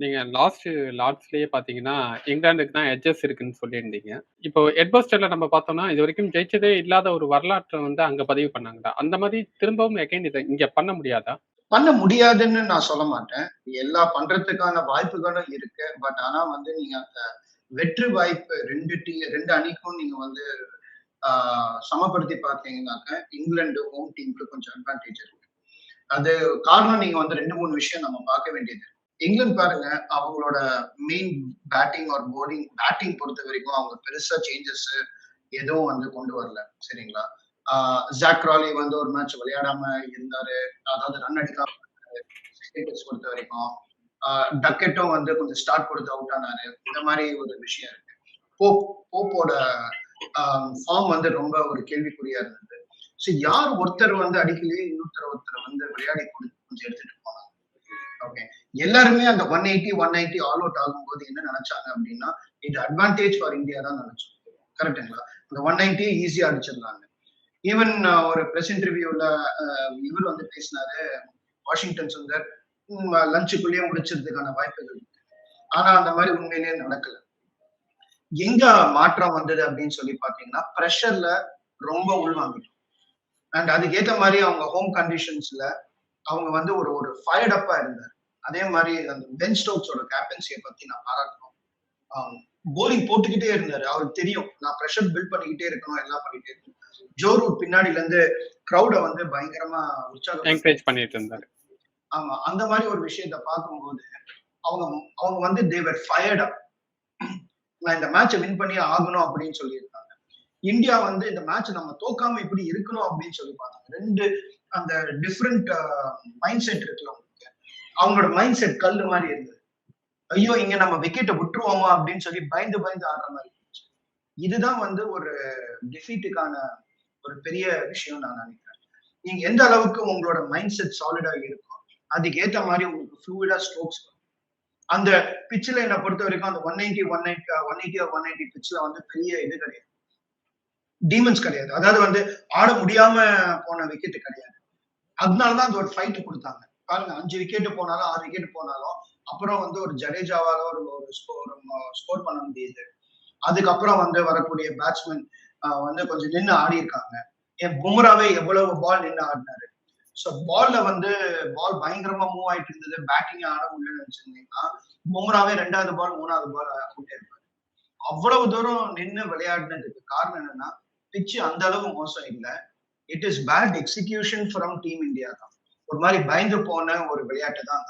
நீங்க லாஸ்ட் லார்ட்ஸ்லயே பார்த்தீங்கன்னா, இங்கிலாந்துக்கு தான் எட்ஜஸ் இருக்குன்னு சொல்லியிருந்தீங்க. இப்போ எட்போஸ்டர்ல நம்ம பார்த்தோம்னா, இது வரைக்கும் ஜெயிச்சதே இல்லாத ஒரு வரலாற்றை வந்து அங்க பதிவு பண்ணாங்கடா. அந்த மாதிரி திரும்பவும் எகைன் இத இங்க பண்ண முடியாதா? பண்ண முடியாதுன்னு நான் சொல்ல மாட்டேன். எல்லா பண்றதுக்கான வாய்ப்புகளும் இருக்கு. பட் ஆனா வந்து நீங்க அந்த வெற்றி வாய்ப்பு ரெண்டு டீ ரெண்டு அணிக்கும் நீங்க வந்து சமப்படுத்தி பார்த்தீங்கன்னாக்க, இங்கிலாந்து ஹோம் டீமுக்கு கொஞ்சம் அட்வான்டேஜ் இருக்கு. அது காரணம் நீங்க வந்து 2, 3 விஷயம் நம்ம பார்க்க வேண்டியது. இங்கிலாந்து பாருங்க, அவங்களோட main batting or bowling batting பொறுத்த வரைக்கும் அவங்க பெருசா சேஞ்சஸ் எதுவும் வந்து கொண்டு வரல. சரிங்களா? ஆ ஜாக் வந்து ஒரு மேட்ச் விளையாடாம இருந்தாரு. அதாவது ரன் அடிக்காம பொறுத்த வரைக்கும் டக்கெட்டும் வந்து கொஞ்சம் ஸ்டார்ட் கொடுத்து அவுட் ஆனாரு. இந்த மாதிரி ஒரு விஷயம் இருக்கு. போப் போப்போட ஃபார்ம் வந்து ரொம்ப ஒரு கேள்விக்குறியா இருந்தது. ஸோ யார் ஒருத்தர் வந்து அடிக்கலையே, இன்னொருத்தர் ஒருத்தர் வந்து விளையாடி எல்லாருமே அந்த 180, 190 ஆல் அவுட் ஆகும்போது என்ன நினைச்சாங்க அப்படின்னா இட் அட்வான்டேஜ் ஃபார் இந்தியா தான் நினைச்சோம் கரெக்ட்டுங்களா? அந்த 190 ஈஸியா அடிச்சிடலான்னு. ஈவன் ஒரு பிரஸ் இன்டர்வியூல இவர் வந்து பேசினாரு. வாஷிங்டன் சுந்தர் லஞ்சுக்குள்ளேயே முடிச்சதுக்கான வாய்ப்புகள் இருக்கு. ஆனா அந்த மாதிரி உண்மையிலேயே நடக்கல. எங்க மாற்றம் வந்தது அப்படின்னு சொல்லி பாத்தீங்கன்னா ப்ரெஷர்ல ரொம்ப உள்வாங்கிட்டோம். அண்ட் அதுக்கு ஏத்த அவங்க ஹோம் கண்டிஷன்ஸ்ல அவங்க வந்து ஒரு ஒரு ஃபயர்டப்பா இருந்தார் இருந்தாரு. அதே மாரி அந்த பென் ஸ்டோக்ஸோட கேப்டன்சிய பத்தி நான் பாராட்டணும். ஆ பவுலிங் போட்டுக்கிட்டே இருந்தாரு. அவருக்கு தெரியும். நான் பிரஷர் பில்ட் பண்ணிக்கிட்டே இருக்கணும், எல்லாம் பண்ணிட்டே இருக்கணும். ஜோ ரூட் பின்னாடில இருந்து கிரவுட வந்து பயங்கரமா உற்சாகப்படுத்தி என்கரேஜ் பண்ணிட்டு இருந்தாரு. ஆமா. அந்த மாரி ஒரு விஷயத்த பார்க்கும்போது, அவங்க அவங்க வந்து தே வர் ஃபயர்ட். நான் இந்த மேட்ச வின் பண்ணியே ஆகணும் அப்டின்னு சொல்லியிருந்தாங்க. இந்தியா வந்து இந்த மேட்ச் நம்ம தோக்காம எப்படி இருக்கணும் அப்டின்னு சொல்லி பார்த்தாங்க. 2 அந்த டிஃபரண்ட் மைண்ட் செட் இருக்குல்ல. அவங்களோட மைண்ட் செட் கல்லு மாதிரி இருந்தது. ஐயோ! இங்க நம்ம விக்கெட்டை விட்டுருவோமா அப்படின்னு சொல்லி பயந்து பயந்து ஆடுற மாதிரி இருந்துச்சு. இதுதான் வந்து ஒரு டிஃபீட்டுக்கான ஒரு பெரிய விஷயம் நான் நினைக்கிறேன் நீங்க எந்த அளவுக்கு உங்களோட மைண்ட் செட் சாலிடா இருக்கோ, அதுக்கு ஏத்த மாதிரி உங்களுக்கு ஃப்ளூயிடா ஸ்ட்ரோக்ஸ் வரும். அந்த பிட்ச்ல என்ன பொறுத்தவரைக்கும் அந்த one ninety one ninety one eighty one ninety பிச்சில் வந்து பெரிய இது கிடையாது. டீமன்ஸ் கிடையாது. அதாவது வந்து ஆட முடியாம போன விக்கெட் கிடையாது. அதனால தான் அந்த ஒரு ஃபைட் கொடுத்தாங்க பாருங்க அஞ்சு விக்கெட் போனாலும், ஆறு விக்கெட் போனாலும், அப்புறம் வந்து ஒரு ஜடேஜாவால ஒரு ஒரு ஸ்கோர் ஸ்கோர் பண்ண முடியுது. அதுக்கப்புறம் வந்து வரக்கூடிய பேட்ஸ்மேன் வந்து கொஞ்சம் நின்னு ஆடியிருக்காங்க. என் பும்ராவே எவ்வளவு பால் நின்னு ஆடினாரு சோ பால்ல வந்து பால் பயங்கரமா மூவ் ஆயிட்டு இருந்தது. பேட்டிங் ஆட முடியலன்னு வச்சிருந்தீங்கன்னா பும்ராவே ரெண்டாவது பால், மூணாவது பால் கூட்டே இருப்பாரு அவ்வளவு தூரம் நின்னு விளையாடினதுக்கு காரணம் என்னன்னா, பிட்ச் அந்த அளவு மோசம் இல்ல. It is bad execution from team India தான். ஒரு மாதிரி பயந்து போன ஒரு விளையாட்டு தான்